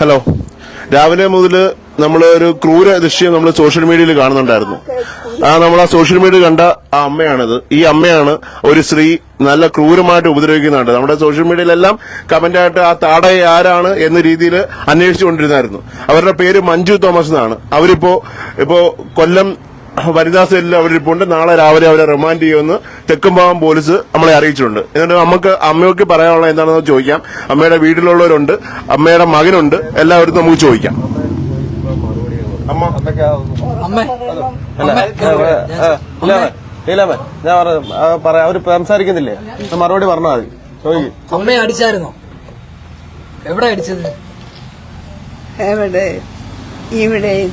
Hello രാവിലെ മുതൽ നമ്മൾ ഒരു ക്രൂര ദൃശ്യം നമ്മൾ സോഷ്യൽ മീഡിയയിൽ കാണുന്നുണ്ടായിരുന്നു. ആ നമ്മൾ ആ സോഷ്യൽ മീഡിയ കണ്ട ആ അമ്മയാണിത്. ഈ അമ്മയാണ് ഒരു സ്ത്രീ നല്ല ക്രൂരമായിട്ട് ഉപദ്രവിക്കുന്നുണ്ട്. നമ്മുടെ സോഷ്യൽ മീഡിയയിലെല്ലാം കമന്റായിട്ട് ആ താടയെ ആരാണ് എന്ന രീതിയിൽ അന്വേഷിച്ചുകൊണ്ടിരുന്നായിരുന്നു. അവരുടെ പേര് മഞ്ജു തോമസ് എന്നാണ്. അവരിപ്പോ ഇപ്പോ കൊല്ലം വനിതാ സെല്ലിൽ അവരിപ്പുണ്ട് നാളെ രാവിലെ അവരെ റിമാൻഡ് ചെയ്യുമെന്ന് തെക്കുംഭാഗം പോലീസ് നമ്മളെ അറിയിച്ചിട്ടുണ്ട്. എന്നിട്ട് നമുക്ക് അമ്മയ്ക്ക് പറയാനുള്ള എന്താണെന്ന് ചോദിക്കാം. അമ്മയുടെ വീട്ടിലുള്ളവരുണ്ട്. അമ്മയുടെ മകനുണ്ട്. എല്ലാവരും നമുക്ക് ചോദിക്കാം. അമ്മ. ഞാൻ പറയാം. അവർ സംസാരിക്കുന്നില്ലേ? മറുപടി പറഞ്ഞാൽ മതി. ചോദിക്കും. അമ്മയെ അടിച്ചായിരുന്നോ? എവിടെ അടിച്ചത്? എവിടെ? ഇവിടെ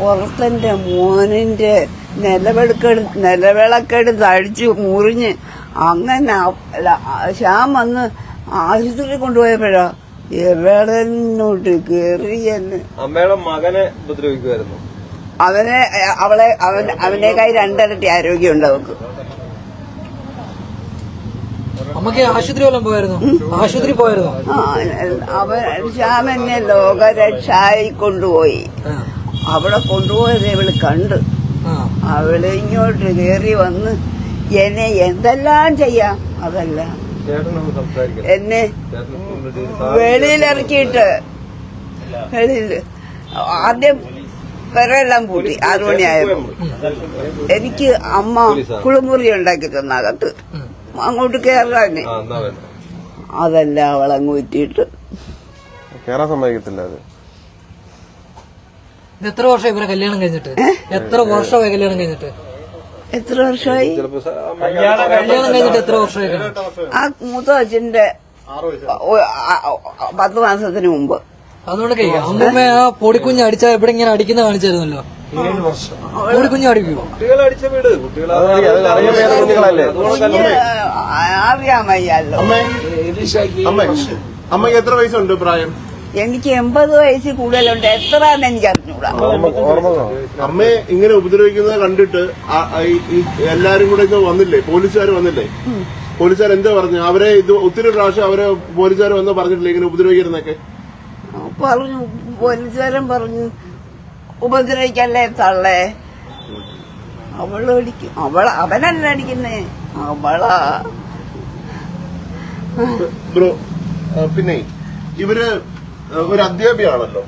പുറത്തെന്റെ മോനിന്റെ നിലവിളക്കെടു നിലവിളക്കെടുത്ത് അടിച്ചു മുറിഞ്ഞ് അങ്ങനെ ശ്യാം വന്ന് ആശുപത്രി കൊണ്ടുപോയപ്പോഴാ എവിടെന്നോട്ട് കയറി എന്ന് അമ്മയുടെ മകനെ ഉപദ്രവിക്കുമായിരുന്നു അവനെ അവളെ അവൻ അവനേക്കായി രണ്ടരട്ടി ആരോഗ്യമുണ്ട് അവക്ക്. അമ്മയ്ക്ക് ആശുപത്രി വല്ലതും ആശുപത്രി ആ അവൻ ശ്യാം എന്നെ ലോകരക്ഷായി കൊണ്ടുപോയി. അവിടെ കൊണ്ടുപോയത് ഇവൾ കണ്ട്. അവൾ ഇങ്ങോട്ട് കയറി വന്ന് എന്നെ എന്തെല്ലാം ചെയ്യാം? അതല്ല. എന്നെ വെളിയിലിറക്കിയിട്ട് വെളിയിൽ ആദ്യം പെരെല്ലാം പൂട്ടി. ആറു മണിയായപ്പോ എനിക്ക് അമ്മ കുളിമുറി ഉണ്ടാക്കി തന്ന. അകത്ത് അങ്ങോട്ട് കയറാന് അതല്ല അവളങ്ങ് ഊറ്റിയിട്ട് കേറാൻ സമ്മതിക്കത്തില്ല അത്. എത്ര വർഷമായി ഇവരെ കല്യാണം കഴിഞ്ഞിട്ട്? എത്ര വർഷമായി കല്യാണം കഴിഞ്ഞിട്ട്? എത്ര വർഷമായി? കല്യാണം കഴിഞ്ഞിട്ട് എത്ര വർഷമായി? ആ മൂത്ത അച്ഛന്റെ പത്ത് മാസത്തിന് മുമ്പ്. അതുകൊണ്ട് കഴിക്കാം അമ്മൂമ്മ ആ പൊടിക്കുഞ്ഞ് അടിച്ചാ എവിടെ ഇങ്ങനെ അടിക്കുന്ന കാണിച്ചായിരുന്നല്ലോ. പൊടിക്കുഞ്ഞ് അടിക്കുമോ അറിയാൻ വയ്യല്ലോ. അമ്മയ്ക്ക് എത്ര വയസ്സുണ്ട് പ്രായം? എനിക്ക് എൺപത് വയസ്സിൽ കൂടുതലുണ്ട്. എത്ര എനിക്ക് അറിഞ്ഞൂടാ അമ്മയെ ഇങ്ങനെ ഉപദ്രവിക്കുന്നത് കണ്ടിട്ട് എല്ലാരും കൂടെ ഇന്ന് വന്നില്ലേ? പോലീസുകാർ വന്നില്ലേ? പോലീസുകാർ എന്താ പറഞ്ഞു? അവരെ ഇത് ഒത്തിരി പ്രാവശ്യം അവരെ പോലീസുകാർ വന്ന് പറഞ്ഞിട്ടില്ലേ ഇങ്ങനെ ഉപദ്രവിക്കുന്നൊക്കെ പറഞ്ഞു. പോലീസുകാരൻ പറഞ്ഞു ഉപദ്രവിക്കല്ലേ തള്ളേ? അവൾ അടിക്കും അവൾ അവനല്ല അടിക്കുന്നേ അവളാ. ബ്രോ പിന്നെ ഇവർ ഒരു അധ്യാപികയാണല്ലോ.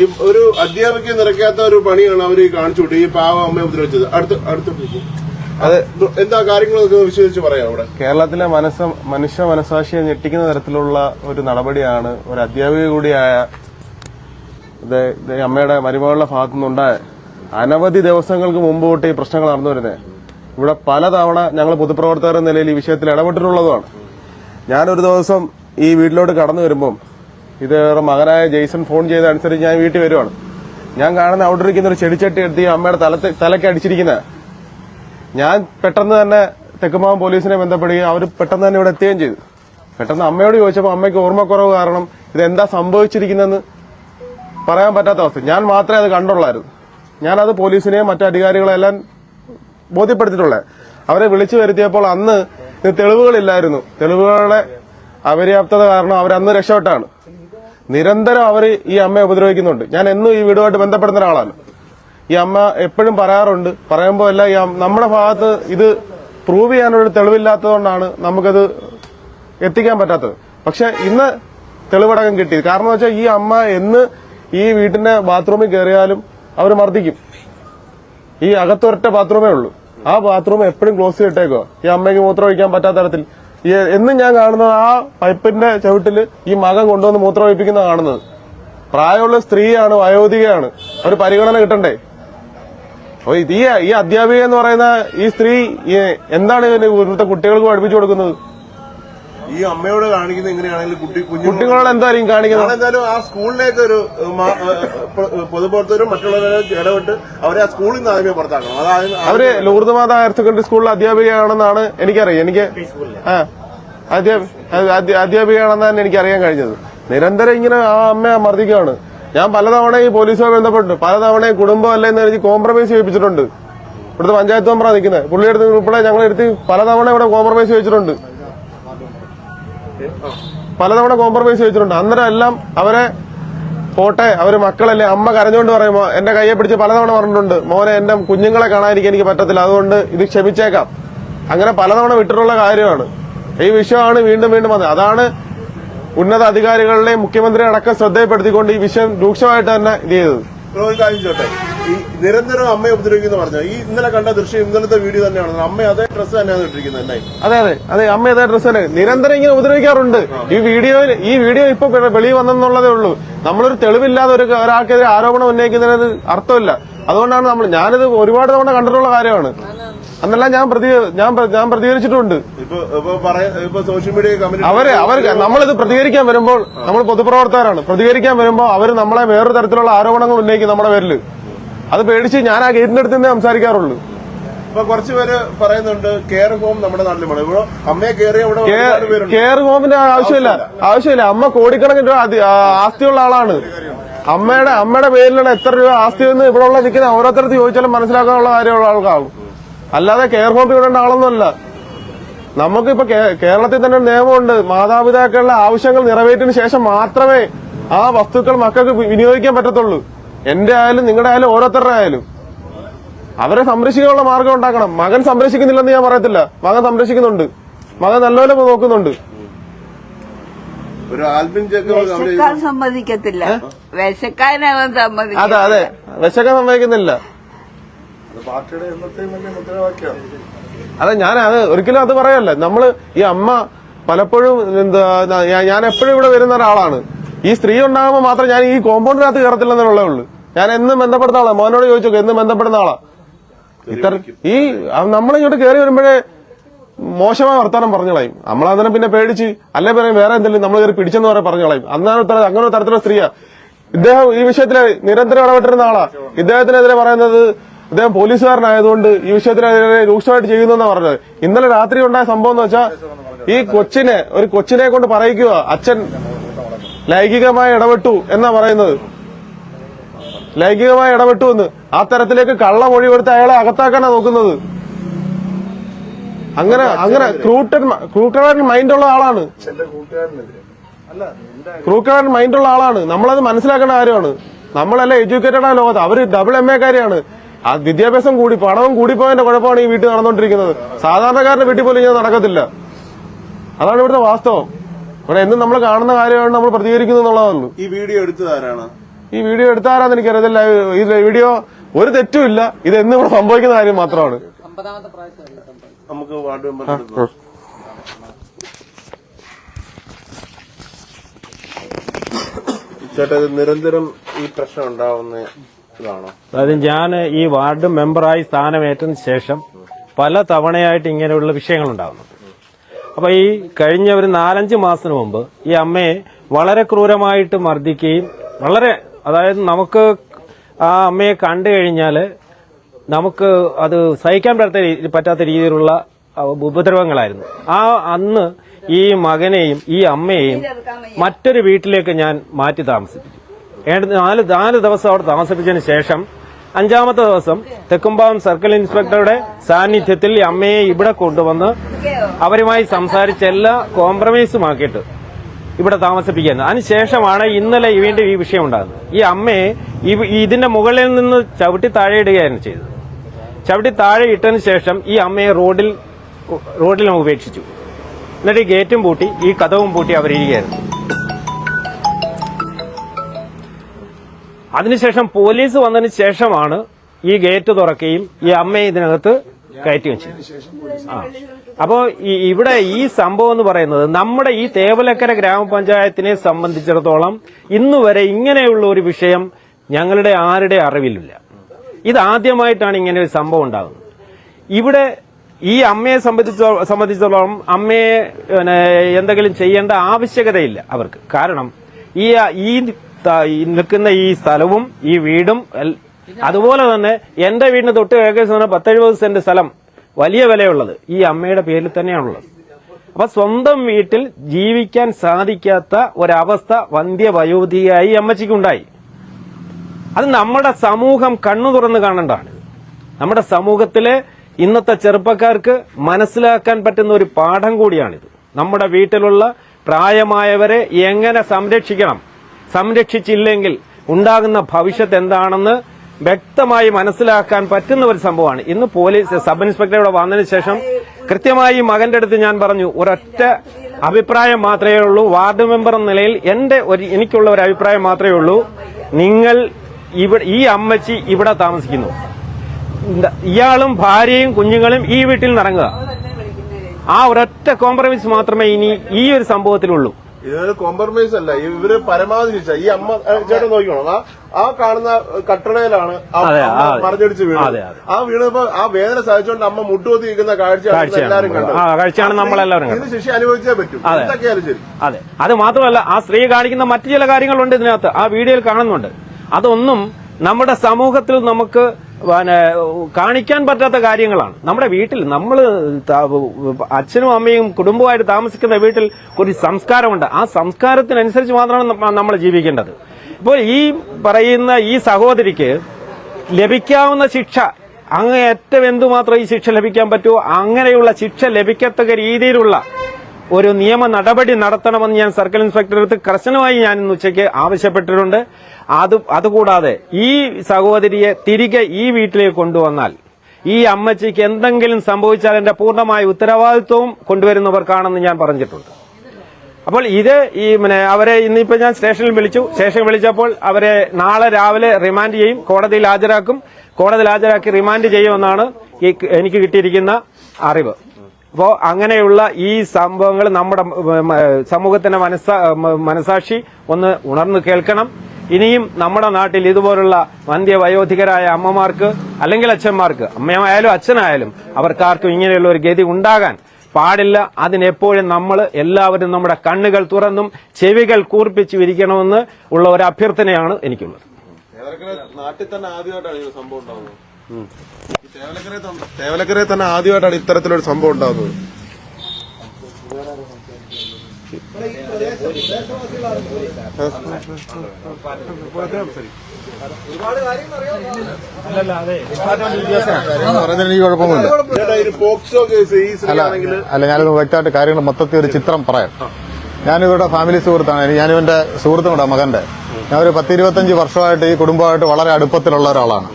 ഈ ഒരു അധ്യാപിക നിറയ്ക്കാത്ത ഒരു പണിയാണ് അവർ കാണിച്ചു കൂട്ടി ഈ പാവ അമ്മയെ ഉപദ്രവിച്ചത്. അടുത്ത അടുത്ത അത്. എന്താ കാര്യങ്ങളൊക്കെ വിശദീകരിച്ച് പറയാം അവിടെ? കേരളത്തിലെ മനസ്സ മനുഷ്യ മനസാക്ഷിയെ ഞെട്ടിക്കുന്ന തരത്തിലുള്ള ഒരു നടപടിയാണ് ഒരു അധ്യാപിക കൂടിയായ അമ്മയുടെ മരുമകളുടെ ഭാഗത്തു നിന്നുണ്ടായ അനവധി ദിവസങ്ങൾക്ക് മുമ്പ് തൊട്ട് ഈ പ്രശ്നങ്ങൾ നടന്നു വരുന്നത് ഇവിടെ പലതവണ ഞങ്ങൾ പൊതുപ്രവർത്തകർ എന്ന നിലയിൽ ഈ വിഷയത്തിൽ ഇടപെട്ടിട്ടുള്ളതുമാണ്. ഞാനൊരു ദിവസം ഈ വീട്ടിലോട്ട് കടന്നു വരുമ്പം ഇത് മകനായ ജെയ്സൺ ഫോൺ ചെയ്ത അനുസരിച്ച് ഞാൻ വീട്ടിൽ വരുവാണ്. ഞാൻ കാണുന്ന അവിടെ ഇരിക്കുന്ന ഒരു ചെടിച്ചട്ടി എടുത്ത് അമ്മയുടെ തലത്തെ തലയ്ക്ക് അടിച്ചിരിക്കുന്ന. ഞാൻ പെട്ടെന്ന് തന്നെ തെക്കുമാവൻ പോലീസിനെ ബന്ധപ്പെടുകയും അവർ പെട്ടെന്ന് തന്നെ ഇവിടെ എത്തുകയും ചെയ്തു. പെട്ടെന്ന് അമ്മയോട് ചോദിച്ചപ്പോൾ അമ്മയ്ക്ക് ഓർമ്മക്കുറവ് കാരണം ഇതെന്താ സംഭവിച്ചിരിക്കുന്നതെന്ന് പറയാൻ പറ്റാത്ത അവസ്ഥ. ഞാൻ മാത്രമേ അത് കണ്ടുള്ളായിരുന്നു. ഞാനത് പോലീസിനെയും മറ്റു അധികാരികളെല്ലാം ബോധ്യപ്പെടുത്തിയിട്ടുള്ളത് അവരെ വിളിച്ചു വരുത്തിയപ്പോൾ അന്ന് ഇത് തെളിവുകളില്ലായിരുന്നു. തെളിവുകളുടെ അപര്യാപ്തത കാരണം അവരന്ന് രക്ഷപ്പെട്ടാണ്. നിരന്തരം അവർ ഈ അമ്മയെ ഉപദ്രവിക്കുന്നുണ്ട്. ഞാൻ എന്നും ഈ വീടുമായിട്ട് ബന്ധപ്പെടുന്ന ഒരാളാണ്. ഈ അമ്മ എപ്പോഴും പറയാറുണ്ട്. പറയുമ്പോൾ എല്ലാം ഈ നമ്മുടെ ഭാഗത്ത് ഇത് പ്രൂവ് ചെയ്യാനൊരു തെളിവില്ലാത്തതുകൊണ്ടാണ് നമുക്കത് എത്തിക്കാൻ പറ്റാത്തത്. പക്ഷെ ഇന്ന് തെളിവടക്കം കിട്ടി. കാരണം എന്ന് വെച്ചാൽ ഈ അമ്മ എന്ന് ഈ വീട്ടിന്റെ ബാത്റൂമിൽ കയറിയാലും അവർ മർദ്ദിക്കും. ഈ അകത്തൊരൊറ്റ ബാത്റൂമേ ഉള്ളൂ. ആ ബാത്റൂം എപ്പോഴും ക്ലോസ് ചെയ്തിട്ടേക്കോ ഈ അമ്മയ്ക്ക് മൂത്രം ഒഴിക്കാൻ പറ്റാത്ത തരത്തിൽ. എന്നും ഞാൻ കാണുന്നത് ആ പൈപ്പിന്റെ ചവിട്ടിൽ ഈ മകൻ കൊണ്ടുവന്ന് മൂത്രം ഒഴിപ്പിക്കുന്ന കാണുന്നത്. പ്രായമുള്ള സ്ത്രീയാണ് വയോധികയാണ്. ഒരു പരിഗണന കിട്ടണ്ടേ? അപ്പൊ ഈ ഈ അധ്യാപിക എന്ന് പറയുന്ന ഈ സ്ത്രീ എന്താണ് ഇവരുടെ കുട്ടികൾക്ക് പഠിപ്പിച്ചു കൊടുക്കുന്നത്? ഈ അമ്മയോട് കാണിക്കുന്ന എങ്ങനെയാണെങ്കിലും കുട്ടി കുഞ്ഞു കുട്ടികളോട് എന്തായാലും കാണിക്കുന്നത്? എന്തായാലും ആ സ്കൂളിലേക്ക് ഒരു പൊതുപ്രവർത്തകരും മറ്റുള്ളവരും ഇടപെട്ട് അവരെ ആ സ്കൂളിൽ നിന്ന് ആദ്യമേ പുറത്താക്കണം. അതായത് അവർ ലൂർദ് മാത ഹയർ സെക്കൻഡറി സ്കൂളിലെ അധ്യാപികയാണെന്നാണ് എനിക്കറിയാം. എനിക്ക് ആ തന്നെ എനിക്ക് അധ്യാപികയാണെന്നാണ് എനിക്കറിയാൻ കഴിഞ്ഞത്. നിരന്തരം ഇങ്ങനെ ആ അമ്മയെ മർദ്ദിക്കുകയാണ്. ഞാൻ പലതവണ ഈ പോലീസുമായി ബന്ധപ്പെട്ടു പലതവണ കുടുംബം അല്ലെന്ന് എനിക്ക് കോംപ്രമൈസ് ചെയ്യിപ്പിച്ചിട്ടുണ്ട്. ഇവിടുത്തെ പഞ്ചായത്ത് മെമ്പറാണ് നിൽക്കുന്നത്. പുള്ളിയെടുത്ത് ഉൾപ്പെടെ ഞങ്ങളെടുത്ത് പലതവണ ഇവിടെ കോംപ്രമൈസ് ചെയ്യിച്ചിട്ടുണ്ട്. പലതവണ കോംപ്രമൈസ് ചോദിച്ചിട്ടുണ്ട്. അന്നേരം എല്ലാം അവരെ പോട്ടെ അവർ മക്കളല്ലേ അമ്മ കരഞ്ഞുകൊണ്ട് പറയുമ്പോ എന്റെ കയ്യെ പിടിച്ച് പലതവണ പറഞ്ഞിട്ടുണ്ട്. മോനെ എന്റെ കുഞ്ഞുങ്ങളെ കാണാതിരിക്കാൻ എനിക്ക് പറ്റത്തില്ല. അതുകൊണ്ട് ഇത് ക്ഷമിച്ചേക്കാം. അങ്ങനെ പലതവണ വിട്ടിട്ടുള്ള കാര്യമാണ്. ഈ വിഷയമാണ് വീണ്ടും വീണ്ടും വന്നത്. അതാണ് ഉന്നത അധികാരികളുടെയും മുഖ്യമന്ത്രി അടക്കം ശ്രദ്ധയിൽപ്പെടുത്തിക്കൊണ്ട് ഈ വിഷയം രൂക്ഷമായിട്ട് തന്നെ ഇത് ചെയ്തത്. ഈ നിരന്തരം അമ്മയെ ഉപദ്രവിക്കുന്ന പറഞ്ഞു? ഈ ഇന്നലെ കണ്ട ദൃശ്യം ഇന്നലത്തെ വീഡിയോ തന്നെയാണ്. അമ്മ അതേ ഡ്രസ്സ് തന്നെയാണ് ഇട്ടിരിക്കുന്നത് അല്ലേ? അതെ അതെ. അതെ അമ്മ അതേ ഡ്രസ് തന്നെ. നിരന്തരം ഇങ്ങനെ ഉപദ്രവിക്കാറുണ്ട്. ഈ വീഡിയോയിൽ ഈ വീഡിയോ ഇപ്പൊ വെളിയിൽ വന്നെന്നുള്ളതേ ഉള്ളൂ. നമ്മളൊരു തെളിവില്ലാതെ ഒരു ഒരാൾക്കെതിരെ ആരോപണം ഉന്നയിക്കുന്നതിന് അർത്ഥമില്ല. അതുകൊണ്ടാണ് നമ്മൾ ഞാനിത് ഒരുപാട് തവണ കണ്ടിട്ടുള്ള കാര്യമാണ്. അന്നെല്ലാം ഞാൻ പ്രതി ഞാൻ ഞാൻ പ്രതികരിച്ചിട്ടുണ്ട്. അവർ അവർ നമ്മളിത് പ്രതികരിക്കാൻ വരുമ്പോൾ നമ്മൾ പൊതുപ്രവർത്തകരാണ്. പ്രതികരിക്കാൻ വരുമ്പോൾ അവർ നമ്മളെ വേറൊരു തരത്തിലുള്ള ആരോപണങ്ങൾ ഉന്നയിക്കും നമ്മുടെ പേരിൽ അത് പേടിച്ച് ഞാൻ ആ ഗേറ്റിന്റെ അടുത്ത് തന്നെ സംസാരിക്കാറുള്ളൂ. ഇപ്പൊ കുറച്ച് പേര് പറയുന്നുണ്ട് കെയർ ഹോം നമ്മുടെ നാട്ടിൽ വേണം. ഇവിടെ അമ്മയെ കയറിയ ഇവിടെ ഒരുപാട് പേരുണ്ട്. കെയർ ഹോമിന്റെ ആവശ്യമില്ല. ആവശ്യമില്ല. അമ്മ കോടിക്കണക്കിന് രൂപ ആസ്തിയുള്ള ആളാണ്. അമ്മയുടെ അമ്മയുടെ പേരിലുള്ള എത്ര രൂപ ആസ്തി എന്ന് ഇവിടെ ഉള്ള നിൽക്കുന്ന ഓരോരുത്തരത്ത് ചോദിച്ചാലും മനസ്സിലാക്കാനുള്ള കാര്യമുള്ള ആൾക്കാവും. അല്ലാതെ കെയർ ഹോമിൽ വിടേണ്ട ആളൊന്നുമല്ല. നമുക്കിപ്പോ കേരളത്തിൽ തന്നെ നിയമമുണ്ട്. മാതാപിതാക്കളുടെ ആവശ്യങ്ങൾ നിറവേറ്റിന് ശേഷം മാത്രമേ ആ വസ്തുക്കൾ മക്കൾക്ക് വിനിയോഗിക്കാൻ പറ്റത്തുള്ളൂ. എന്റെ ആയാലും നിങ്ങളുടെ ആയാലും ഓരോരുത്തരുടെ ആയാലും. അവരെ സംരക്ഷിക്കാനുള്ള മാർഗം ഉണ്ടാക്കണം. മകൻ സംരക്ഷിക്കുന്നില്ലെന്ന് ഞാൻ പറയത്തില്ല. മകൻ സംരക്ഷിക്കുന്നുണ്ട്. മകൻ നല്ലപോലെ നോക്കുന്നുണ്ട്. വിശക്കാൻ സമ്മതിക്കത്തില്ല. വിശക്കാനവൻ അതെ അതെ. വിശക്കാൻ സമ്മതിക്കുന്നില്ല. അതെ ഞാൻ അത് ഒരിക്കലും അത് പറയല്ല. നമ്മൾ ഈ അമ്മ പലപ്പോഴും എന്താ ഞാൻ- ഞാൻ എപ്പോഴും ഇവിടെ വരുന്ന ഒരാളാണ്. ഈ സ്ത്രീ ഉണ്ടാകുമ്പോൾ മാത്രം ഞാൻ ഈ കോമ്പൗണ്ടിനകത്ത് കയറത്തില്ലെന്നുള്ളേ ഉള്ളൂ ഞാൻ എന്നും ബന്ധപ്പെടുന്ന ആളാ. മോനോട് ചോദിച്ചോ എന്നും ബന്ധപ്പെടുന്ന ആളാ. ഇത്ര ഈ നമ്മളിങ്ങോട്ട് കയറി വരുമ്പോഴേ മോശമായ വർത്താനം പറഞ്ഞു നമ്മളതിനെ പിന്നെ പേടിച്ച് അല്ലെ പിന്നെ വേറെ എന്തെങ്കിലും നമ്മൾ കയറി പിടിച്ചെന്ന് പറയാൻ പറഞ്ഞു കളയും. അന്നാണ് അങ്ങനെ ഒരു തരത്തിലുള്ള സ്ത്രീയാ. ഇദ്ദേഹം ഈ വിഷയത്തിൽ നിരന്തരം ഇടപെട്ടിരുന്ന ആളാ. ഇദ്ദേഹത്തിനെതിരെ പറയുന്നത് ഇദ്ദേഹം പോലീസുകാരനായതുകൊണ്ട് ഈ വിഷയത്തിനെതിരെ രൂക്ഷമായിട്ട് ചെയ്യുന്നെന്നാ പറഞ്ഞത്. ഇന്നലെ രാത്രി ഉണ്ടായ സംഭവം എന്ന് വെച്ചാൽ ഈ കൊച്ചിനെ ഒരു കൊച്ചിനെ കൊണ്ട് പറയിക്കുക. അച്ഛൻ ലൈംഗികമായി ഇടപെട്ടു എന്നാ പറയുന്നത്? ലൈംഗികമായി ഇടപെട്ടു എന്ന്. ആ തരത്തിലേക്ക് കള്ള മൊഴി അയാളെ അകത്താക്കാനാ നോക്കുന്നത്. അങ്ങനെ അങ്ങനെ ക്രൂട്ടൻ ക്രൂട്ടൻ മൈൻഡുള്ള ആളാണ്. ക്രൂട്ടഡ് മൈൻഡുള്ള ആളാണ്. നമ്മളത് മനസ്സിലാക്കേണ്ട കാര്യമാണ്. നമ്മളല്ല എഡ്യൂക്കേറ്റഡ് ആയ ലോകത്ത്? അവർ ഡബിൾ എം എ കാര്യാണ്. ആ വിദ്യാഭ്യാസം കൂടി പണവും കൂടിപ്പോയതിന്റെ കുഴപ്പമാണ് ഈ വീട്ടിൽ നടന്നുകൊണ്ടിരിക്കുന്നത്. സാധാരണക്കാരന്റെ വീട്ടിൽ പോലും ഇങ്ങനെ നടക്കത്തില്ല. അതാണ് ഇവിടുത്തെ വാസ്തവം. ഇവിടെ എന്നും നമ്മൾ കാണുന്ന കാര്യമാണ് നമ്മൾ പ്രതികരിക്കുന്നു എന്നുള്ളതാണ് ഈ വീഡിയോ എടുത്തതാരാണ്? ഈ വീഡിയോ എടുത്താരാന്ന് എനിക്കറിയത്തില്ല ഈ വീഡിയോ ഒരു തെറ്റും ഇല്ല. ഇത് എന്നും ഇവിടെ സംഭവിക്കുന്ന കാര്യം മാത്രമാണ്. നമുക്ക് വാർഡ് മെമ്പർ. ചേട്ടാ നിരന്തരം ഈ പ്രശ്നം ഉണ്ടാവുന്ന ഇതാണോ? അതായത് ഞാൻ ഈ വാർഡ് മെമ്പറായി സ്ഥാനമേറ്റതിന് ശേഷം പല തവണയായിട്ട് ഇങ്ങനെയുള്ള വിഷയങ്ങൾ ഉണ്ടാകുന്നു അപ്പൊ ഈ കഴിഞ്ഞ ഒരു നാലഞ്ച് മാസത്തിന് മുമ്പ് ഈ അമ്മയെ വളരെ ക്രൂരമായിട്ട് മർദ്ദിക്കുകയും വളരെ അതായത് നമുക്ക് ആ അമ്മയെ കണ്ടു കഴിഞ്ഞാൽ നമുക്ക് അത് സഹിക്കാൻ പറ്റാത്ത പറ്റാത്ത രീതിയിലുള്ള ഉപദ്രവങ്ങളായിരുന്നു. ആ അന്ന് ഈ മകനെയും ഈ അമ്മയെയും മറ്റൊരു വീട്ടിലേക്ക് ഞാൻ മാറ്റി താമസിപ്പിച്ചു. നാല് നാല് ദിവസം അവിടെ താമസിപ്പിച്ചതിന് ശേഷം അഞ്ചാമത്തെ ദിവസം തെക്കുംപാവം സർക്കിൾ ഇൻസ്പെക്ടറുടെ സാന്നിധ്യത്തിൽ അമ്മയെ ഇവിടെ കൊണ്ടുവന്ന് അവരുമായി സംസാരിച്ച് എല്ലാ കോംപ്രമൈസുമാക്കിയിട്ട് ഇവിടെ താമസിപ്പിക്കുന്നത് അതിനുശേഷമാണ് ഇന്നലെ വീണ്ടും ഈ വിഷയം ഉണ്ടാകുന്നത്. ഈ അമ്മയെ ഇതിന്റെ മുകളിൽ നിന്ന് ചവിട്ടി താഴെ ഇടുകയാണ് ചെയ്തത്. ചവിട്ടി താഴെ ഇട്ടതിന് ശേഷം ഈ അമ്മയെ റോഡിൽ റോഡിൽ ഉപേക്ഷിച്ചു. എന്നിട്ട് ഈ ഗേറ്റും പൂട്ടി ഈ കഥവും പൂട്ടി അവരിരിക്കുകയായിരുന്നു അതിനുശേഷം പോലീസ് വന്നതിന് ശേഷമാണ് ഈ ഗേറ്റ് തുറക്കുകയും ഈ അമ്മയെ ഇതിനകത്ത് കയറ്റുകയും ചെയ്തു ആ. അപ്പോ ഇവിടെ ഈ സംഭവം എന്ന് പറയുന്നത് നമ്മുടെ ഈ തേവലക്കര ഗ്രാമപഞ്ചായത്തിനെ സംബന്ധിച്ചിടത്തോളം ഇന്നുവരെ ഇങ്ങനെയുള്ള ഒരു വിഷയം ഞങ്ങളുടെ ആരുടെ അറിവിലില്ല. ഇത് ആദ്യമായിട്ടാണ് ഇങ്ങനെ ഒരു സംഭവം ഉണ്ടാകുന്നത്. ഇവിടെ ഈ അമ്മയെ സംബന്ധിച്ച സംബന്ധിച്ചിടത്തോളം അമ്മയെ എന്തെങ്കിലും ചെയ്യേണ്ട ആവശ്യകതയില്ല അവർക്ക്. കാരണം ഈ ഈ നിൽക്കുന്ന ഈ സ്ഥലവും ഈ വീടും അതുപോലെ തന്നെ എന്റെ വീടിന് തൊട്ട് ഏകദേശം തന്നെ പത്തെഴുപത് സെന്റ് സ്ഥലം വലിയ വിലയുള്ളത്. ഈ അമ്മയുടെ പേരിൽ തന്നെയാണുള്ളത്. അപ്പൊ സ്വന്തം വീട്ടിൽ ജീവിക്കാൻ സാധിക്കാത്ത ഒരവസ്ഥ വന്ധ്യ വയോധികയായി അമ്മച്ചിക്കുണ്ടായി. അത് നമ്മുടെ സമൂഹം കണ്ണു തുറന്ന് കാണേണ്ടതാണ്. നമ്മുടെ സമൂഹത്തിലെ ഇന്നത്തെ ചെറുപ്പക്കാർക്ക് മനസ്സിലാക്കാൻ പറ്റുന്ന ഒരു പാഠം കൂടിയാണിത്. നമ്മുടെ വീട്ടിലുള്ള പ്രായമായവരെ എങ്ങനെ സംരക്ഷിക്കണം? സംരക്ഷിച്ചില്ലെങ്കിൽ ഉണ്ടാകുന്ന ഭവിഷ്യത്ത് എന്താണെന്ന് വ്യക്തമായി മനസ്സിലാക്കാൻ പറ്റുന്ന ഒരു സംഭവമാണ്. ഇന്ന് പോലീസ് സബ് ഇൻസ്പെക്ടർ ഇവിടെ വന്നതിന് ശേഷം കൃത്യമായി മകന്റെ അടുത്ത് ഞാൻ പറഞ്ഞു ഒരൊറ്റ അഭിപ്രായം മാത്രമേ ഉള്ളൂ. വാർഡ് മെമ്പർ എന്ന നിലയിൽ എന്റെ ഒരു എനിക്കുള്ള ഒരു അഭിപ്രായം മാത്രമേ ഉള്ളൂ. നിങ്ങൾ ഇവിടെ ഈ അമ്മച്ചി ഇവിടെ താമസിക്കുന്നു. ഇയാളും ഭാര്യയും കുഞ്ഞുങ്ങളും ഈ വീട്ടിൽ നിന്ന് ഇറങ്ങുക ആ ഒരൊറ്റ കോംപ്രമൈസ് മാത്രമേ ഇനി ഈ ഒരു സംഭവത്തിലുള്ളൂ. ഇതൊരു കോംപ്രമൈസ് അല്ല. ഇവർ പരമാവധി ചോദിച്ചാൽ ഈ അമ്മ ചേട്ടൻ നോക്കിക്കോണം. ആ ആ കാണുന്ന കട്ടടയിലാണ് മറിഞ്ഞടിച്ച് വീണത്. ആ വീണപ്പോ ആ വേദന സാധിച്ചുകൊണ്ട് അമ്മ മുട്ടുകൊത്തി നിൽക്കുന്ന കാഴ്ചയാണ് കാഴ്ചയാണ് എല്ലാവരും കാഴ്ചയാണ് നമ്മളെല്ലാവരും ഇതിന് ശിക്ഷ അനുഭവിച്ചേ പറ്റും. അതെ. എന്തൊക്കെയാലും ശരി. അതെ. അത് മാത്രമല്ല ആ സ്ത്രീ കാണിക്കുന്ന മറ്റു ചില കാര്യങ്ങളുണ്ട് ഇതിനകത്ത്. ആ വീഡിയോയിൽ കാണുന്നുണ്ട്. അതൊന്നും നമ്മുടെ സമൂഹത്തിൽ നമുക്ക് പിന്നെ കാണിക്കാൻ പറ്റാത്ത കാര്യങ്ങളാണ്. നമ്മുടെ വീട്ടിൽ നമ്മൾ അച്ഛനും അമ്മയും കുടുംബമായിട്ട് താമസിക്കുന്ന വീട്ടിൽ ഒരു സംസ്കാരമുണ്ട്. ആ സംസ്കാരത്തിനനുസരിച്ച് മാത്രമാണ് നമ്മൾ ജീവിക്കേണ്ടത്. ഇപ്പോൾ ഈ പറയുന്ന ഈ സഹോദരിക്ക് ലഭിക്കാവുന്ന ശിക്ഷ അങ്ങേയറ്റം എന്തുമാത്രം ഈ ശിക്ഷ ലഭിക്കാൻ പറ്റുമോ? അങ്ങനെയുള്ള ശിക്ഷ ലഭിക്കത്തക്ക രീതിയിലുള്ള ഒരു നിയമ നടപടി നടത്തണമെന്ന് ഞാൻ സർക്കിൾ ഇൻസ്പെക്ടറെ അടുത്ത് കർശനമായി ഞാൻ ഇന്ന് ഉച്ചയ്ക്ക് ആവശ്യപ്പെട്ടിട്ടുണ്ട്. അത് അതുകൂടാതെ ഈ സഹോദരിയെ തിരികെ ഈ വീട്ടിലേക്ക് കൊണ്ടുവന്നാൽ ഈ അമ്മച്ചിക്ക് എന്തെങ്കിലും സംഭവിച്ചാൽ എന്റെ പൂർണമായ ഉത്തരവാദിത്വവും കൊണ്ടുവരുന്നവർക്കാണെന്ന് ഞാൻ പറഞ്ഞിട്ടുണ്ട്. അപ്പോൾ ഇത് ഈ പിന്നെ അവരെ ഇന്നിപ്പോ ഞാൻ സ്റ്റേഷനിൽ വിളിച്ചു. സ്റ്റേഷനിൽ വിളിച്ചപ്പോൾ അവരെ നാളെ രാവിലെ റിമാൻഡ് ചെയ്യും. കോടതിയിൽ ഹാജരാക്കും. കോടതിയിൽ ഹാജരാക്കി റിമാൻഡ് ചെയ്യുമെന്നാണ് എനിക്ക് കിട്ടിയിരിക്കുന്ന അറിവ്. അപ്പോൾ അങ്ങനെയുള്ള ഈ സംഭവങ്ങൾ നമ്മുടെ സമൂഹത്തിന്റെ മനസ്സാ മനസാക്ഷി ഒന്ന് ഉണർന്നു കേൾക്കണം. ഇനിയും നമ്മുടെ നാട്ടിൽ ഇതുപോലുള്ള വന്ധ്യവയോധികരായ അമ്മമാർക്ക് അല്ലെങ്കിൽ അച്ഛന്മാർക്ക് അമ്മയായാലും അച്ഛനായാലും അവർക്കാർക്കും ഇങ്ങനെയുള്ള ഒരു ഗതി ഉണ്ടാകാൻ പാടില്ല. അതിനെപ്പോഴും നമ്മൾ എല്ലാവരും നമ്മുടെ കണ്ണുകൾ തുറന്നും ചെവികൾ കൂർപ്പിച്ചു ഇരിക്കണമെന്ന് ഉള്ള ഒരു അഭ്യർത്ഥനയാണ് എനിക്കുള്ളത്. നാട്ടിൽ തന്നെ ആദ്യമായിട്ടാണ് ഈ സംഭവം ഉണ്ടാവുന്നത്? തേവലക്കരയിൽ തന്നെ ആദ്യമായിട്ടാണ് ഇത്തരത്തിലൊരു സംഭവം ഉണ്ടാകുന്നത്. അല്ല ഞാനത് വ്യക്തമായിട്ട് കാര്യങ്ങൾ മൊത്തത്തിൽ ഒരു ചിത്രം പറയാം. ഞാനിവരുടെ ഫാമിലി സുഹൃത്താണ്. ഞാനിവന്റെ സുഹൃത്തും കൂടെ മകന്റെ. ഞാൻ ഒരു പത്തിരുപത്തഞ്ച് വർഷമായിട്ട് ഈ കുടുംബമായിട്ട് വളരെ അടുപ്പത്തിലുള്ള ഒരാളാണ്.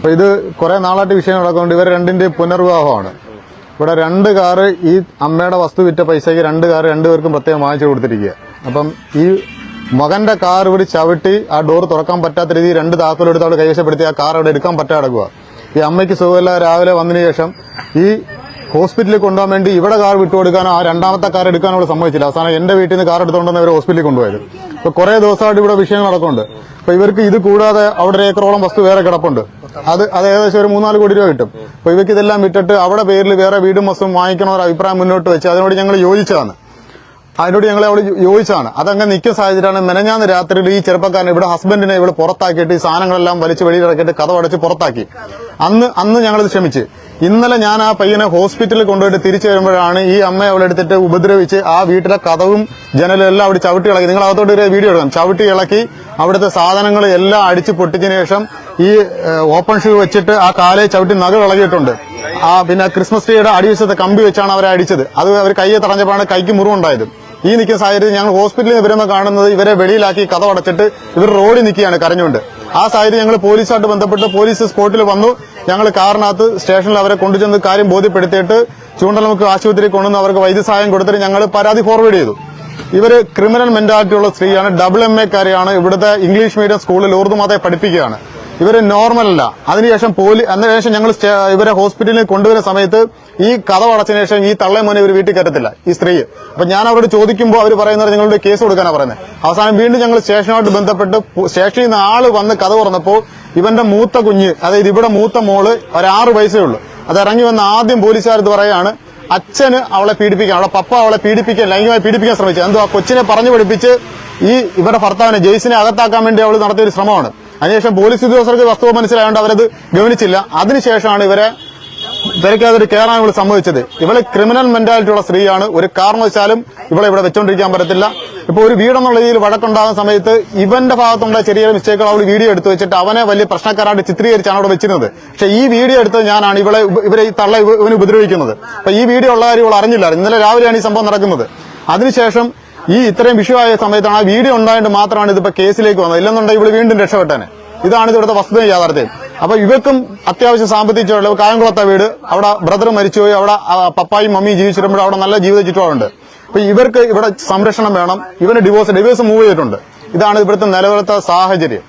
അപ്പൊ ഇത് കുറെ നാളായിട്ട് വിഷയം നടക്കുന്നുണ്ട്. ഇവർ രണ്ടിന്റെ പുനർവിവാഹമാണ്. ഇവിടെ രണ്ട് കാറ് ഈ അമ്മയുടെ വസ്തു വിറ്റ പൈസയ്ക്ക് രണ്ട് കാറ് രണ്ടുപേർക്കും പ്രത്യേകം വാങ്ങിച്ചു കൊടുത്തിരിക്കുക. അപ്പം ഈ മകന്റെ കാർ ഇവിടെ ചവിട്ടി ആ ഡോർ തുറക്കാൻ പറ്റാത്ത രീതിയിൽ രണ്ട് താക്കോലെടുത്ത് അവിടെ കൈവശപ്പെടുത്തി ആ കാർ അവിടെ എടുക്കാൻ പറ്റാതെ ഈ അമ്മയ്ക്ക് സുഖമില്ല രാവിലെ വന്നതിന് ശേഷം ഈ ഹോസ്പിറ്റലിൽ കൊണ്ടുപോകാൻ വേണ്ടി ഇവിടെ കാർ വിട്ടുകൊടുക്കാനോ ആ രണ്ടാമത്തെ കാർ എടുക്കാനോ അവിടെ സമ്മതിച്ചില്ല. അവസാനം എന്റെ വീട്ടിൽ നിന്ന് കാർ എടുത്തുകൊണ്ടാണ് ഇവർ ഹോസ്പിറ്റലിൽ കൊണ്ടുപോയത്. ഇപ്പൊ കുറെ ദിവസമായിട്ട് ഇവിടെ വിഷയം നടക്കുന്നുണ്ട്. അപ്പൊ ഇവർക്ക് ഇത് കൂടാതെ അവിടെ ഏക്കറോളം വസ്തു വേറെ കിടപ്പുണ്ട്. അത് അത് ഏകദേശം ഒരു മൂന്നാൽ കോടി രൂപ കിട്ടും. അപ്പൊ ഇവയ്ക്ക് ഇതെല്ലാം വിട്ടിട്ട് അവിടെ പേരിൽ വേറെ വീടും വസ്തുവും വാങ്ങിക്കണ ഒരു അഭിപ്രായം മുന്നോട്ട് വെച്ച് അതിനോട് ഞങ്ങൾ യോജിച്ചതാണ്. അതിനോട് ഞങ്ങൾ അവിടെ യോജിച്ചാണ് അതങ്ങനെ നിൽക്കുന്ന സാഹചര്യമാണ് മെനഞ്ഞാന്ന് രാത്രിയിൽ ഈ ചെറുപ്പക്കാരൻ ഇവിടെ ഹസ്ബൻഡിനെ ഇവിടെ പുറത്താക്കിയിട്ട് ഈ സാധനങ്ങളെല്ലാം വലിച്ച് വെളിയിലിറക്കിയിട്ട് കഥ അടച്ച് പുറത്താക്കി. അന്ന് അന്ന് ഞങ്ങളിത് ക്ഷമിച്ച്. ഇന്നലെ ഞാൻ ആ പയ്യനെ ഹോസ്പിറ്റലിൽ കൊണ്ടുപോയിട്ട് തിരിച്ചു വരുമ്പോഴാണ് ഈ അമ്മ അവളെ എടുത്തിട്ട് ഉപദ്രവിച്ച് ആ വീട്ടിലെ കഥവും ജനലും എല്ലാം അവിടെ ചവിട്ടി ഇളക്കി. നിങ്ങൾ അകത്തോട്ട് ഒരു വീഡിയോ എടുക്കാം. ചവിട്ടി ഇളക്കി അവിടുത്തെ സാധനങ്ങൾ എല്ലാം അടിച്ച് പൊട്ടിച്ചതിന് ശേഷം ഈ ഓപ്പൺ ഷൂ വെച്ചിട്ട് ആ കാലെ ചവിട്ടി നഖം ഇളകിയിട്ടുണ്ട് ആ പിന്നെ ക്രിസ്മസ് ട്രീയുടെ അടിവശത്തെ കമ്പി വെച്ചാണ് അവരെ അടിച്ചത്. അത് അവർ കയ്യെ തടഞ്ഞപ്പോഴാണ് കൈക്ക് മുറിവുണ്ടായത് ഈ നിൽക്കുന്ന സാഹചര്യത്തിൽ ഞങ്ങൾ ഹോസ്പിറ്റലിൽ വരുമ്പോൾ കാണുന്നത് ഇവരെ വെളിയിലാക്കി കഥ അടച്ചിട്ട് ഇവർ റോഡിൽ നിൽക്കുകയാണ് കരഞ്ഞുകൊണ്ട്. ആ സാഹചര്യം ഞങ്ങൾ പോലീസുമായിട്ട് ബന്ധപ്പെട്ട് പോലീസ് സ്പോട്ടിൽ വന്നു. ഞങ്ങൾ കാറിനകത്ത് സ്റ്റേഷനിൽ അവരെ കൊണ്ടുചെന്ന് കാര്യം ബോധ്യപ്പെടുത്തിയിട്ട് ചൂണ്ടലമുക്ക് ആശുപത്രി കൊണ്ടുവന്ന് അവർക്ക് വൈദ്യസഹായം കൊടുത്തിട്ട് ഞങ്ങൾ പരാതി ഫോർവേഡ് ചെയ്തു. ഇവർ ക്രിമിനൽ മെന്റാലിറ്റി ഉള്ള സ്ത്രീയാണ് ഡബിൾ എം എ കാരിയാണ് ഇവിടുത്തെ ഇംഗ്ലീഷ് മീഡിയം സ്കൂളിൽ ഉറുദു മാത്രമേ പഠിപ്പിക്കുകയാണ്. നോർമൽ അല്ല. അതിനുശേഷം പോലീസ് അതിനുശേഷം ഞങ്ങൾ ഇവരെ ഹോസ്പിറ്റലിൽ കൊണ്ടുവരുന്ന സമയത്ത് ഈ കഥ അടച്ചതിന് ശേഷം ഈ തള്ളേ മോനെ ഇവർ വീട്ടിൽ കയറ്റത്തില്ല ഈ സ്ത്രീ. അപ്പൊ ഞാൻ അവരോട് ചോദിക്കുമ്പോൾ അവർ പറയുന്നത് നിങ്ങളുടെ കേസ് കൊടുക്കാനാണ് പറയുന്നത് അവസാനം വീണ്ടും ഞങ്ങൾ സ്റ്റേഷനുമായിട്ട് ബന്ധപ്പെട്ട് സ്റ്റേഷനിൽ നിന്ന് ആൾ വന്ന് കഥ തുറന്നപ്പോൾ ഇവന്റെ മൂത്ത കുഞ്ഞ് അതായത് ഇവിടെ മൂത്ത മോൾ ഒരാറ് വയസ്സേ ഉള്ളൂ. അത് ഇറങ്ങി വന്ന ആദ്യം പോലീസുകാരത് പറയാണ് അച്ഛന് അവളെ പീഡിപ്പിക്കാൻ അവളെ പപ്പ അവളെ പീഡിപ്പിക്കാൻ ലൈംഗികമായി പീഡിപ്പിക്കാൻ ശ്രമിച്ചു. എന്തോ ആ കൊച്ചിനെ പറഞ്ഞു പഠിപ്പിച്ച് ഈ ഇവരുടെ ഭർത്താവിനെ ജെയ്സിനെ അകത്താക്കാൻ വേണ്ടി അവൾ നടത്തിയ ഒരു ശ്രമമാണ്. അതിനുശേഷം പോലീസ് ഉദ്യോഗസ്ഥർക്ക് വസ്തുവ മനസ്സിലായതുകൊണ്ട് അവരത് ഗവനിച്ചില്ല. അതിനുശേഷമാണ് ഇവരെ ഇവരക്കതൊരു കയറാണ് ഇവിടെ സംഭവിച്ചത്. ഇവൾ ക്രിമിനൽ മെന്റാലിറ്റി ഉള്ള സ്ത്രീയാണ്. ഒരു കാരണവശാലും ഇവളെ ഇവിടെ വെച്ചോണ്ടിരിക്കാൻ പറ്റത്തില്ല. ഇപ്പൊ ഒരു വീടെന്നുള്ള രീതിയിൽ വഴക്കുണ്ടാകുന്ന സമയത്ത് ഇവന്റെ ഭാഗത്തുണ്ടായ ചെറിയ മിസ്റ്റേക്കുകൾ അവൾ വീഡിയോ എടുത്തു വെച്ചിട്ട് അവനെ വലിയ പ്രശ്നക്കാരായിട്ട് ചിത്രീകരിച്ചാണ് അവിടെ വെച്ചിരുന്നത്. പക്ഷെ ഈ വീഡിയോ എടുത്തത് ഞാനാണ്. ഇവളെ ഇവരെ ഈ തള്ള ഇവ- ഇവന് ഉപദ്രവിക്കുന്നത്. അപ്പൊ ഈ വീഡിയോ ഉള്ള കാര്യം ഇവൾ അറിഞ്ഞില്ല. ഇന്നലെ രാവിലെയാണ് ഈ സംഭവം നടക്കുന്നത്. അതിനുശേഷം ഈ ഇത്രയും വിഷയമായ സമയത്താണ് ആ വീഡിയോ ഉണ്ടായിട്ട് മാത്രമാണ് ഇതിപ്പോ കേസിലേക്ക് വന്നത്. ഇല്ലെന്നുണ്ടെങ്കിൽ ഇവിടെ വീണ്ടും രക്ഷപ്പെട്ടേനെ. ഇതാണ് ഇവിടുത്തെ വസ്തുത യാഥാർത്ഥ്യം അപ്പൊ ഇവർക്കും അത്യാവശ്യം സാമ്പത്തിക ചെലവ് കായംകുളത്തെ വീട് അവിടെ ബ്രദർ മരിച്ചുപോയി അവിടെ പപ്പായും മമ്മിയും ജീവിച്ചിരുമ്പോൾ അവിടെ നല്ല ജീവിത ചുറ്റുപാടുണ്ട്. അപ്പൊ ഇവർക്ക് ഇവിടെ സംരക്ഷണം വേണം. ഇവന് ഡിവോഴ്സ് ഡിവോഴ്സ് മൂവ് ചെയ്തിട്ടുണ്ട്. ഇതാണ് ഇവിടുത്തെ നിലവിലത്തെ സാഹചര്യം.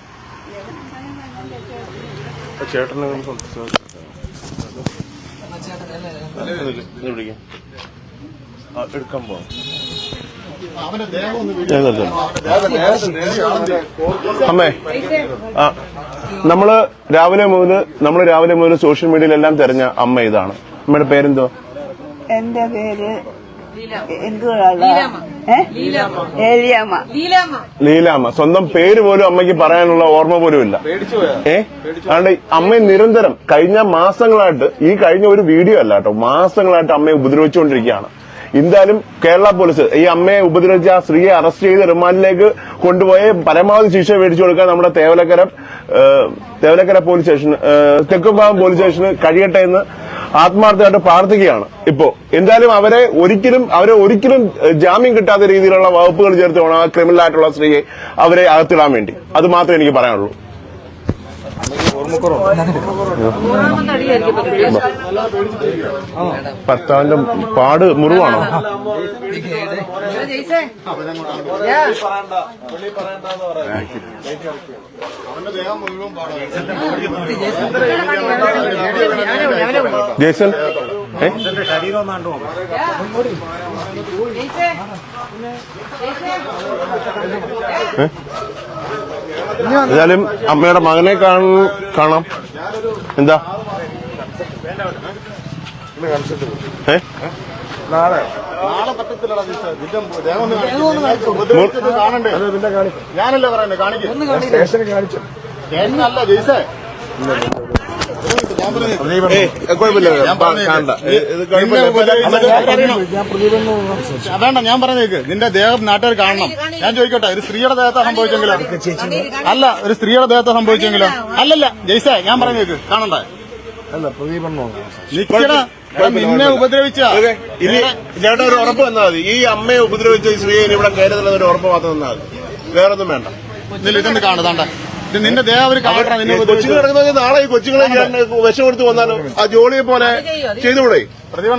എടുക്കാൻ പോവാം. അമ്മേ ആ നമ്മൾ രാവിലെ മുതൽ നമ്മൾ രാവിലെ മുതൽ സോഷ്യൽ മീഡിയയിലെല്ലാം തെരഞ്ഞ അമ്മ ഇതാണ്. അമ്മയുടെ പേരെന്തോ? എന്റെ പേര് ലീലാമ്മ. സ്വന്തം പേര് പോലും അമ്മയ്ക്ക് പറയാനുള്ള ഓർമ്മ പോലും ഇല്ല. ഏ? അതുകൊണ്ട് അമ്മ നിരന്തരം കഴിഞ്ഞ മാസങ്ങളായിട്ട് ഈ കഴിഞ്ഞ ഒരു വീഡിയോ അല്ല കേട്ടോ മാസങ്ങളായിട്ട് അമ്മയെ ഉപദ്രവിച്ചുകൊണ്ടിരിക്കുകയാണ്. എന്തായാലും കേരള പോലീസ് ഈ അമ്മയെ ഉപദ്രവിച്ച ആ സ്ത്രീയെ അറസ്റ്റ് ചെയ്ത് റിമാൻഡിലേക്ക് കൊണ്ടുപോയി. പരമാവധി ശിക്ഷ മേടിച്ചു കൊടുക്കാൻ നമ്മുടെ Thevalakkara Thevalakkara police station Thekkumbhagam police സ്റ്റേഷന് കഴിയട്ടെ എന്ന് ആത്മാർത്ഥമായിട്ട് പ്രാർത്ഥിക്കുകയാണ് ഇപ്പോ. എന്തായാലും അവരെ ഒരിക്കലും അവരെ ഒരിക്കലും ജാമ്യം കിട്ടാത്ത രീതിയിലുള്ള വകുപ്പുകൾ ചേർത്ത് വേണം ആ ക്രിമിനൽ ആയിട്ടുള്ള സ്ത്രീയെ അവരെ അകത്തിടാൻ വേണ്ടി. അത് മാത്രമേ എനിക്ക് പറയാനുള്ളൂ. ഭർത്താവിന്റെ പാട് മുറിവാണോ ജേസൺ ഏ? ഏ? ഏതായാലും അമ്മയുടെ മകനെ കാണ- കാണാം. എന്താ? ഏ? ഞാനല്ലേ പറയുന്നത് കാണിക്കും. സ്റ്റേഷനിൽ കാണിച്ചു. സ്റ്റേഷനല്ല ജയ്സേ. വേണ്ട ഞാൻ പറഞ്ഞേക്ക് നിന്റെ ദേഹം നാട്ടുകാർ കാണണം. ഞാൻ ചോദിക്കട്ടെ ഒരു സ്ത്രീയുടെ ദേഹത്തെ സംഭവിച്ചെങ്കിലോ? അല്ല ഒരു സ്ത്രീയുടെ ദേഹത്തെ സംഭവിച്ചെങ്കിലോ? അല്ലല്ല ജയ്സേ ഞാൻ പറഞ്ഞേക്ക് കാണണ്ടേ? നിക്കടാ. എടാ, നിന്നെ ഉപദ്രവിച്ച. ഇനി ചേട്ടാ ഒരു ഉറപ്പ് തന്നാൽ മതി. ഈ അമ്മയെ ഉപദ്രവിച്ച ഈ സ്ത്രീയെ ഇവിടെ കയറി ഒരു ഉറപ്പ് മാത്രം തന്നാൽ മതി. വേറൊന്നും വേണ്ട. ഇതിൽ ഇതൊന്ന് കാണുതാണ്ട നിന്റെ ദേഹം അവർ കാണണം നിന്നെ കൊച്ചുങ്ങൾ കിടക്കുന്ന നാളെ ഈ കൊച്ചുങ്ങളെ ഞാൻ വിഷം കൊടുത്ത് വന്നാലും ആ ജോളിയെ പോലെ ചെയ്തുകൂടെ? പ്രതിഭ